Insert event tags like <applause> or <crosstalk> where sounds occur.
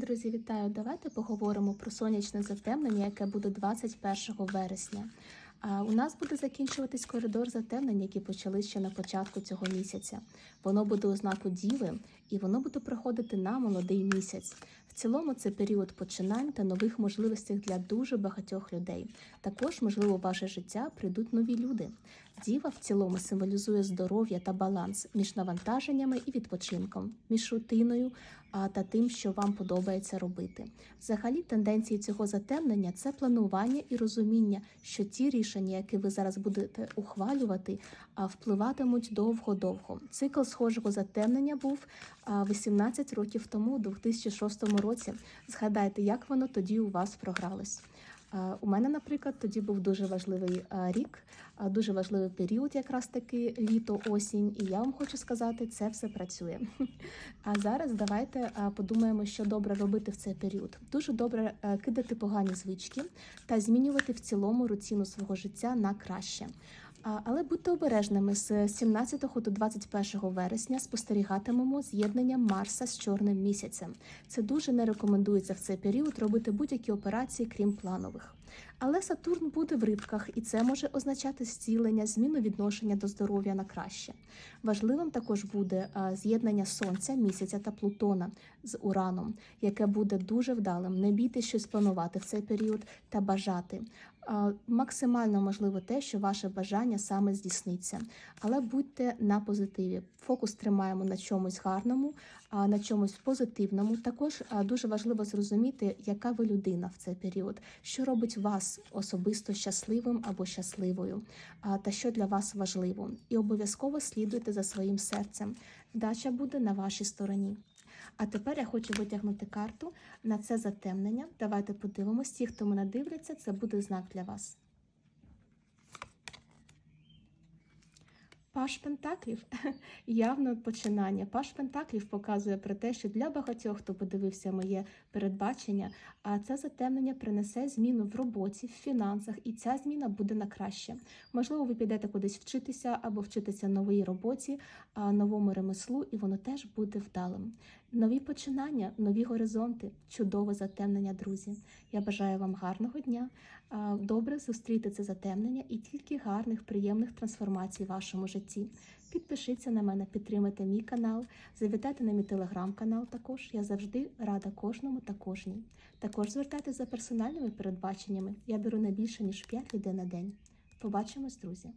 Друзі, вітаю! Давайте поговоримо про сонячне затемнення, яке буде 21 вересня. У нас буде закінчуватись коридор затемнень, які почали ще на початку цього місяця. Воно буде у знаку Діви, і воно буде проходити на молодий місяць. В цілому це період починань та нових можливостей для дуже багатьох людей. Також, можливо, в ваше життя прийдуть нові люди. Діва в цілому символізує здоров'я та баланс між навантаженнями і відпочинком, між рутиною та тим, що вам подобається робити. Взагалі, тенденції цього затемнення це планування і розуміння, що ті рішення, які ви зараз будете ухвалювати, впливатимуть довго-довго. Цикл схожого затемнення був 18 років тому, у 2006 році. Згадайте, як воно тоді у вас програлось. Е, У мене, наприклад, тоді був дуже важливий е, рік, е, дуже важливий період, якраз таки літо, осінь. І я вам хочу сказати, це все працює. <laughs> А зараз давайте подумаємо, що добре робити в цей період. Дуже добре кидати погані звички та змінювати в цілому рутину свого життя на краще. Але будьте обережними з 17 до 21 вересня спостерігатимемо з'єднання Марса з чорним місяцем. Це дуже не рекомендується в цей період робити будь-які операції, крім планових. Але Сатурн буде в рибках, і це може означати зцілення, зміну відношення до здоров'я на краще. Важливим також буде з'єднання Сонця, місяця та Плутона з Ураном, яке буде дуже вдалим. Не бійтесь щось планувати в цей період та бажати. Максимально можливо те, що ваше бажання саме здійсниться. Але будьте на позитиві. Фокус тримаємо на чомусь гарному, на чомусь позитивному. Також дуже важливо зрозуміти, яка ви людина в цей період, що робить вас особисто щасливим або щасливою, та що для вас важливо. І обов'язково слідуйте за своїм серцем. Дача буде на вашій стороні. А тепер я хочу витягнути карту на це затемнення. Давайте подивимось. Ті, хто мене дивляться, це буде знак для вас. Паш Пентаклів <laughs> явно починання. Паш Пентаклів показує про те, що для багатьох, хто подивився моє передбачення, а це затемнення принесе зміну в роботі, в фінансах, і ця зміна буде на краще. Можливо, ви підете кудись вчитися або вчитися новій роботі, новому ремеслу, і воно теж буде вдалим. Нові починання, нові горизонти, чудове затемнення, друзі. Я бажаю вам гарного дня. Добре зустріти це затемнення і тільки гарних, приємних трансформацій в вашому житті. Підпишіться на мене, підтримайте мій канал, завітайте на мій телеграм-канал. Також я завжди рада кожному та кожній. Також звертайтеся за персональними передбаченнями. Я беру не більше ніж 5 людей на день. Побачимось, друзі!